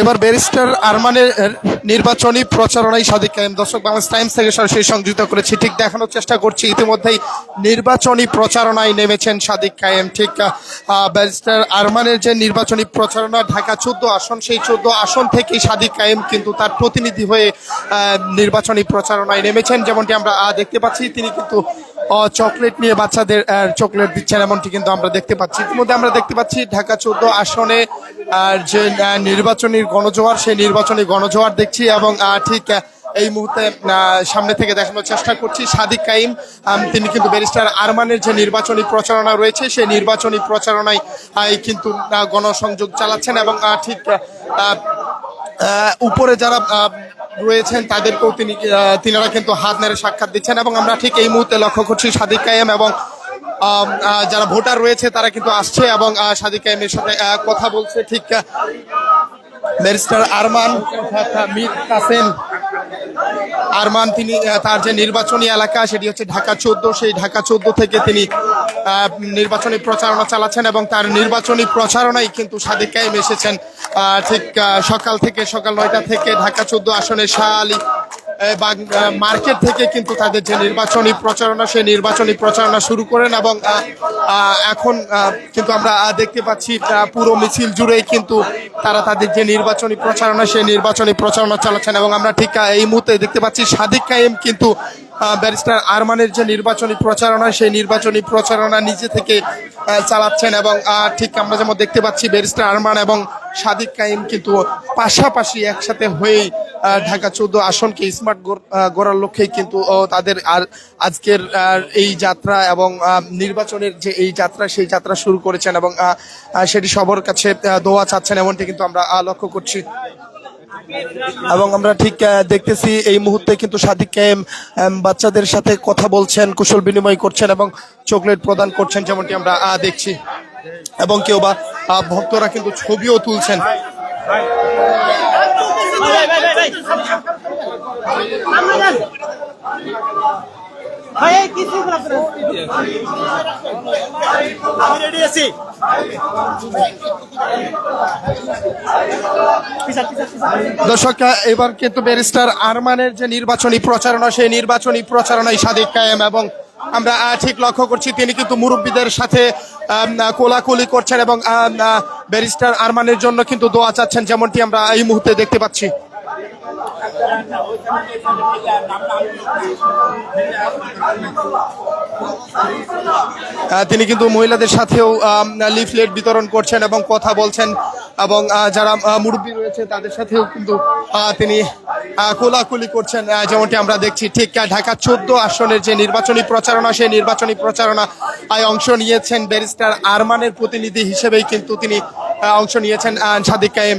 এবার ব্যারিস্টার আরমানের নির্বাচনী প্রচারণায় সাদিক কায়েম। দর্শক, বাংলাদেশ টাইমস থেকে সরাসরি সংযুক্ত করেছি। ঠিক দেখানোর চেষ্টা করছি। ইতিমধ্যেই নির্বাচনী প্রচারণায় নেমেছেন সাদিক কায়েম। ঠিক ব্যারিস্টার আরমানের যে নির্বাচনী প্রচারণা, ঢাকা চোদ্দ আসন, সেই চোদ্দ আসন থেকেই সাদিক কায়েম কিন্তু তার প্রতিনিধি হয়ে নির্বাচনী প্রচারণায় নেমেছেন। যেমনটি আমরা দেখতে পাচ্ছি, তিনি কিন্তু চকলেট নিয়ে বাচ্চাদের চকলেট দিচ্ছেন এমনটি কিন্তু আমরা দেখতে পাচ্ছি। ইতিমধ্যে আমরা দেখতে পাচ্ছি ঢাকা চোদ্দ আসনে যে নির্বাচনী গণজোয়ার, সেই নির্বাচনী গণজোয়ার দেখছি এবং ঠিক এই মুহূর্তে সামনে থেকে দেখানোর চেষ্টা করছি সাদিক কাইম তিনি কিন্তু ব্যারিস্টার আরমানের যে নির্বাচনী প্রচারণা রয়েছে, সেই নির্বাচনী প্রচারণায় কিন্তু গণসংযোগ চালাচ্ছেন এবং ঠিক উপরে যারা রয়েছেন তাদেরকেও তিনি তিনারা কিন্তু হাত নেড়ে সাক্ষাৎ দিচ্ছেন এবং আমরা ঠিক এই মুহূর্তে লক্ষ্য করছি সাদিক কায়েম এবং যারা ভোটার রয়েছে তারা কিন্তু আসছে এবং সাদিক কায়েমের সাথে কথা বলছে। ঠিক ব্যারিস্টার আরমান মীর কাসেম আরমান তিনি তার যে নির্বাচনী এলাকা সেটি হচ্ছে ঢাকা চোদ্দ, সেই ঢাকা চোদ্দ থেকে তিনি নির্বাচনী প্রচারণা চালাচ্ছেন এবং তার নির্বাচনী প্রচারণাই কিন্তু সাদেক কায়েম এসেছেন। ঠিক সকাল থেকে সকাল নয়টা থেকে ঢাকা চোদ্দ আসনে শাহ আলী মার্কেট থেকে কিন্তু তাদের যে নির্বাচনী প্রচারণা, সেই নির্বাচনী প্রচারণা শুরু করেন এবং এখন কিন্তু আমরা দেখতে পাচ্ছি পুরো মিছিল জুড়েই কিন্তু তারা তাদের যে নির্বাচনী প্রচারণা, সেই নির্বাচনী প্রচারণা চালাচ্ছেন এবং আমরা ঠিক এই মুহূর্তে দেখতে পাচ্ছি সাদিক কায়েম কিন্তু ব্যারিস্টার আরমানের যে নির্বাচনী প্রচারণা, সেই নির্বাচনী প্রচারণা নিজে থেকে চালাচ্ছেন এবং ঠিক আমরা যেমন দেখতে পাচ্ছি ব্যারিস্টার আরমান এবং সাদিক কাইম কিন্তু পাশাপাশি একসাথে হয়েই ঢাকা চৌদ্দ আসনকে স্মার্ট গড়ার লক্ষ্যেই কিন্তু তাদের আর আজকের এই যাত্রা এবং নির্বাচনের যে এই যাত্রা, সেই যাত্রা শুরু করেছেন এবং সেটি সবার কাছে দোয়া চাচ্ছেন, এমনটি কিন্তু আমরা লক্ষ্য করছি। এবং আমরা ঠিক দেখতেছি এই মুহূর্তে কিন্তু সাদিক কেম বাচ্চাদের সাথে কথা বলছেন, কুশল বিনিময় করছেন এবং চকলেট প্রদান করছেন, যেমনটি আমরা দেখছি। এবং কেউ বা ভক্তরা কিন্তু ছবিও তুলছেন। পিছান দর্শক, এবার কিন্তু ব্যারিস্টার আরমানের যে নির্বাচনী প্রচারণা, সেই নির্বাচনী প্রচারণায় সাদিক কায়েম এবং আমরা ঠিক লক্ষ্য করছি, তিনি কিন্তু মুরব্বীদের সাথে কোলাকুলি করছেন এবং ব্যারিস্টার আরমানের জন্য কিন্তু দোয়া চাচ্ছেন, যেমনটি আমরা এই মুহূর্তে দেখতে পাচ্ছি। তিনি কিন্তু মহিলাদের সাথেও লিফলেট বিতরণ করছেন এবং কথা বলছেন এবং যারা মুরব্বী রয়েছে তাদের সাথেও কিন্তু তিনি কোলাকুলি করছেন। যেমনটি আমরা দেখছি, ঠিক ঢাকা চোদ্দ আসনের যে নির্বাচনী প্রচারণা, সেই নির্বাচনী প্রচারণা অংশ নিয়েছেন ব্যারিস্টার আরমানের প্রতিনিধি হিসেবেই কিন্তু তিনি অংশ নিয়েছেন সাদিক কায়েম।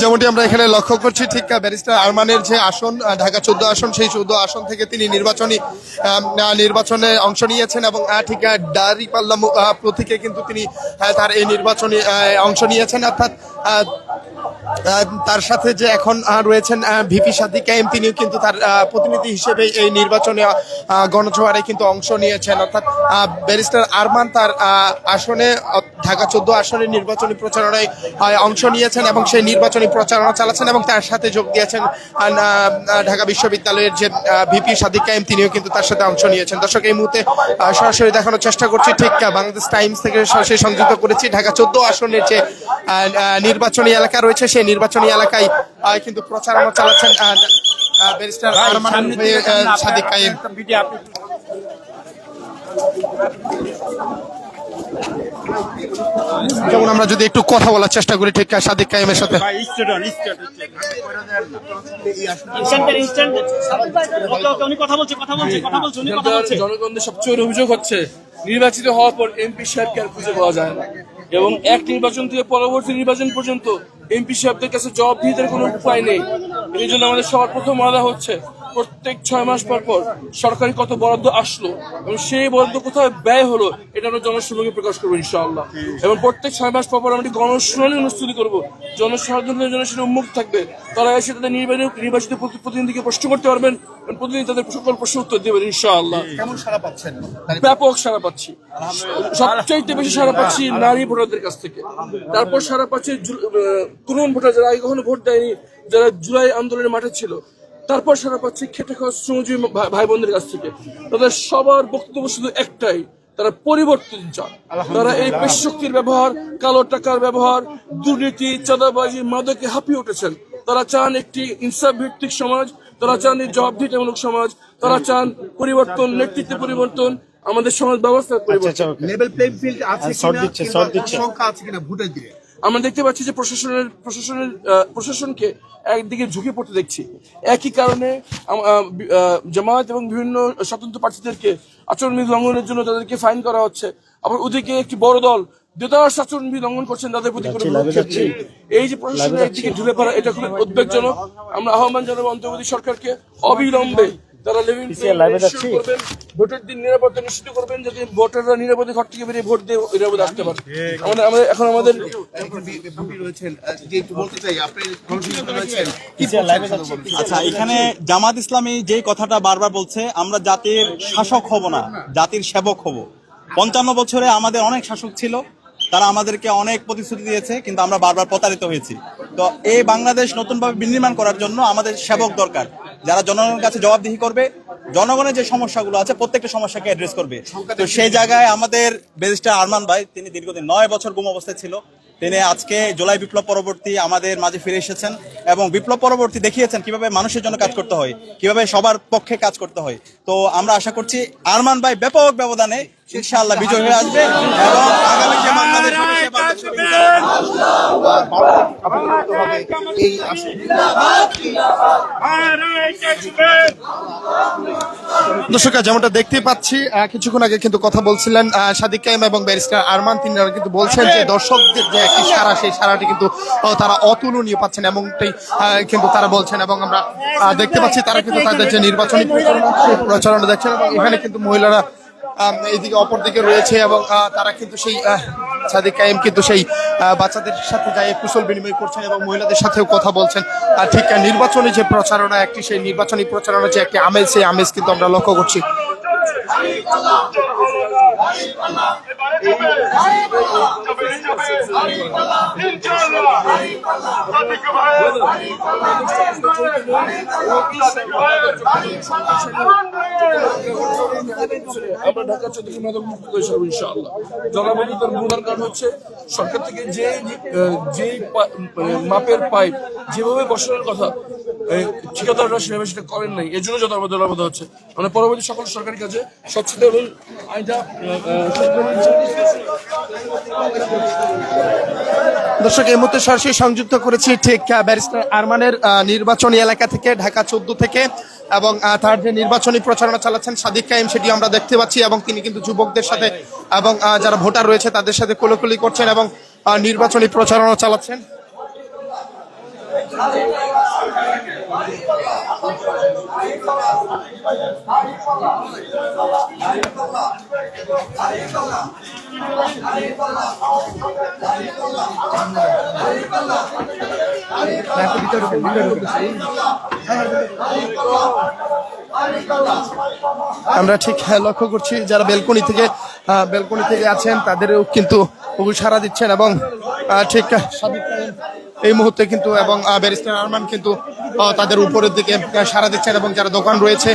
যেমনটি আমরা এখানে লক্ষ্য করছি, ঠিক ব্যারিস্টার আরমানের যে আসন ঢাকা চোদ্দ আসন, সেই চোদ্দ আসন থেকে তিনি নির্বাচনী নির্বাচনে অংশ নিয়েছেন এবং ঠিক ডারি পাল্লা প্রতীকে কিন্তু তিনি তার এই নির্বাচনী অংশ নিয়েছেন। অর্থাৎ তার সাথে যে এখন রয়েছেন ভিপি সাদিক কাইম তিনিও কিন্তু তার প্রতিনিধি হিসেবে এই নির্বাচনে গণজোয়ারে কিন্তু অংশ নিয়েছেন। অর্থাৎ ব্যারিস্টার আরমান তার আসনে ঢাকা চোদ্দ আসনের নির্বাচনী প্রচারণায় অংশ নিয়েছেন এবং সেই নির্বাচনী প্রচারণা চালাচ্ছেন এবং তার সাথে যোগ দিয়েছেন ঢাকা বিশ্ববিদ্যালয়ের যে ভিপি সাদিক কাইম তিনিও কিন্তু তার সাথে অংশ নিয়েছেন। দর্শক, এই মুহূর্তে সরাসরি দেখানোর চেষ্টা করছি, ঠিক বাংলাদেশ টাইমস থেকে সরাসরি সংযুক্ত করেছি। ঢাকা চোদ্দ আসনের যে নির্বাচনী এলাকা রয়েছে সেই নির্বাচনী এলাকায় কিন্তু প্রচারণা চালাচ্ছেন ব্যারিস্টার আরমান সাদিক যেমন আমরা যদি একটু কথা বলার চেষ্টা করি ঠিক সাদিক কাইমের সাথে। Instant instant. ওকে ওকে উনি কথা বলছে কথা বলছে কথা বলছে উনি কথা বলছে। জনগণদের সবচেয়ে অভিযোগ হচ্ছে। নির্বাচিত হওয়ার পর এমপি সাহেবকে আর খুঁজে পাওয়া যায় না। এবং এক নির্বাচন থেকে পরবর্তী নির্বাচন পর্যন্ত এমপি সাহেবদের কাছে জবাব দিয়ে কোনো উপায় নেই। এই জন্য আমাদের সবার প্রথম মারা হচ্ছে। প্রত্যেক ছয় মাস পর পর সরকারি কত বরাদ্দ আসলো এবং সেই বরাদ্দ কোথায় ব্যয় হলো এটা আমরা জনসমক্ষে প্রকাশ করব ইনশাআল্লাহ। এবং প্রত্যেক ছয় মাস পর পর আমরা গণশুনানি অনুষ্ঠিত করব। জনসাধারণ জনসেন উন্মুখ থাকবে। তারা এসে তাদের নির্বাচনী নির্বাচিত প্রতি- প্রতিনিধিকে প্রশ্ন করতে পারবেন এবং প্রতিনিধি তাদের সকল প্রশ্ন উত্তর দেবেন ইনশাআল্লাহ। কেমন সারা পাচ্ছেন? ব্যাপক সারা পাচ্ছি। সবচাইতে বেশি সারা পাচ্ছি নারী ভোটারদের কাছ থেকে। তারপর সারা পাচ্ছি তরুণ ভোটার যারা আগে কখনো ভোট দেয়নি যারা জুলাই আন্দোলনের মাঠে ছিল তারপর সারা পাচ্ছি খেটে খাওয়া শ্রমজীবী ভাই- বোনদের কাছ থেকে তাদের সবার বক্তব্য শুধু একটাই তারা পরিবর্তন চান। তারা এই পেশ শক্তির ব্যবহার কালো টাকার ব্যবহার দুর্নীতি চাঁদাবাজি মাদকে হাঁপিয়ে উঠেছেন। তারা চান একটি ইনসাফ ভিত্তিক সমাজ তারা চান এই জবাবদিহিতামূলক সমাজ তারা চান পরিবর্তন নেতৃত্ব পরিবর্তন আমাদের সমাজ ব্যবস্থার পরিবর্তন। লেভেল প্লেইং ফিল্ড আছে কিনা শর্ট দিচ্ছে। আশঙ্কা আছে কিনা ভোটের দিকে। আমরা দেখতে পাচ্ছি যে প্রশাসনের প্রশাসনের প্রশাসনকে একদিকে ঝুঁকে পড়তে দেখছি। একই কারণে জামায়াত এবং বিভিন্ন স্বতন্ত্র প্রার্থীদেরকে আচরণবিধি লঙ্ঘনের জন্য তাদেরকে ফাইন করা হচ্ছে। আবার ওদিকে একটি বড় দল দেদার আচরণবিধি লঙ্ঘন করছেন তাদের প্রতি কোনো এই যে প্রশাসনের একদিকে ঝুলে পড়া এটা খুবই উদ্বেগজনক। আমরা আহ্বান জানাব অন্তর্বর্তী সরকারকে অবিলম্বে তারা লেভেল লাইভে যাচ্ছি? করবেন ভোটের দিন নিরাপত্তা নিশ্চিত করবেন যাতে ভোটাররা নিরাপদে ঘর থেকে বেরিয়ে ভোট দিয়ে নিরাপদে আসতে পারে। আমাদের আমাদের এখন আমাদের যে? আচ্ছা এখানে জামাত ইসলামী যেই কথাটা বারবার বলছে আমরা জাতির শাসক হব না জাতির সেবক হব। পঞ্চান্ন বছরে আমাদের অনেক শাসক ছিল তারা আমাদেরকে অনেক প্রতিশ্রুতি দিয়েছে কিন্তু আমরা বারবার প্রতারিত হয়েছি। তো এই বাংলাদেশ নতুনভাবে বিনির্মাণ করার জন্য আমাদের সেবক দরকার। যারা জনগণের কাছে জবাবদিহি করবে, জনগণের যে সমস্যাগুলো আছে, প্রত্যেকটা সমস্যাকে অ্যাড্রেস করবে। তো সেই জায়গায় আমাদের ব্যারিস্টার আরমান ভাই, তিনি দীর্ঘদিন নয় বছর গুম অবস্থায় ছিল। তিনি আজকে জুলাই বিপ্লব পরবর্তী আমাদের মাঝে ফিরে এসেছেন এবং বিপ্লব পরবর্তী দেখিয়েছেন কীভাবে মানুষের জন্য কাজ করতে হয়, কীভাবে সবার পক্ষে কাজ করতে হয়। তো আমরা আশা করছি আরমান ভাই ব্যাপক ব্যবধানে ইনশাআল্লাহ বিজয় হয়ে আসবে এবং আগামী দর্শক যেমনটা দেখতে পাচ্ছি কিছুক্ষণ আগে কিন্তু কথা বলছিলেন সাদিক কাইম এবং ব্যারিস্টার আরমান। তিনরা কিন্তু বলছেন যে দর্শকদের যে একটি সারা সেই সারাটি কিন্তু তারা অতুলনীয় পাচ্ছেন আহ, কিন্তু তারা বলছেন এবং আমরা দেখতে পাচ্ছি তারা কিন্তু তাদের যে নির্বাচনী প্রচারণা প্রচারণা দেখছেন এবং এখানে কিন্তু মহিলারা এইদিকে অপরদিকে রয়েছে এবং তারা কিন্তু সেই সাদিক কায়েম কিন্তু সেই বাচ্চাদের সাথে যায়, কুশল বিনিময় করছেন এবং মহিলাদের সাথেও কথা বলছেন। আর ঠিক, নির্বাচনী যে প্রচারণা, একটি সেই নির্বাচনী প্রচারণা যে একটি আমেজ, সেই আমেজ কিন্তু আমরা লক্ষ্য করছি। আমরা ঢাকা চৌধুরী মাদক মুক্ত করে ছাড়বো ইনশাআল্লাহ। জনবদ্ধতার প্রধান কারণ হচ্ছে সরকার থেকে যে যে মানে মাপের পাইপ যেভাবে বসানোর কথা ঠিকাদাররা সেভাবে সেটা করেন নাই। এর জন্য যত আমাদের জলাবদ্ধ হচ্ছে। মানে পরবর্তী সকল সরকারি কাজে স্বচ্ছতা এবং দর্শক, এই মুহূর্তে সরাসরি সংযুক্ত করেছি ঠিক ব্যারিস্টার আরমানের নির্বাচনী এলাকা থেকে, ঢাকা চোদ্দ থেকে এবং তার যে নির্বাচনী প্রচারণা চালাচ্ছেন সাদিক কাইম সেটি আমরা দেখতে পাচ্ছি এবং তিনি কিন্তু যুবকদের সাথে এবং যারা ভোটার রয়েছে তাদের সাথে কোলাকুলি করছেন এবং নির্বাচনী প্রচারণা চালাচ্ছেন। আমরা ঠিক আহ, লক্ষ্য করছি যারা বেলকনি থেকে বেলকনি থেকে আছেন তাদেরও কিন্তু সারা দিচ্ছেন এবং ঠিক এই মুহূর্তে কিন্তু এবং ব্যারিস্টার আরমান কিন্তু তাদের উপরের দিকে সারা দিচ্ছেন এবং যারা দোকান রয়েছে।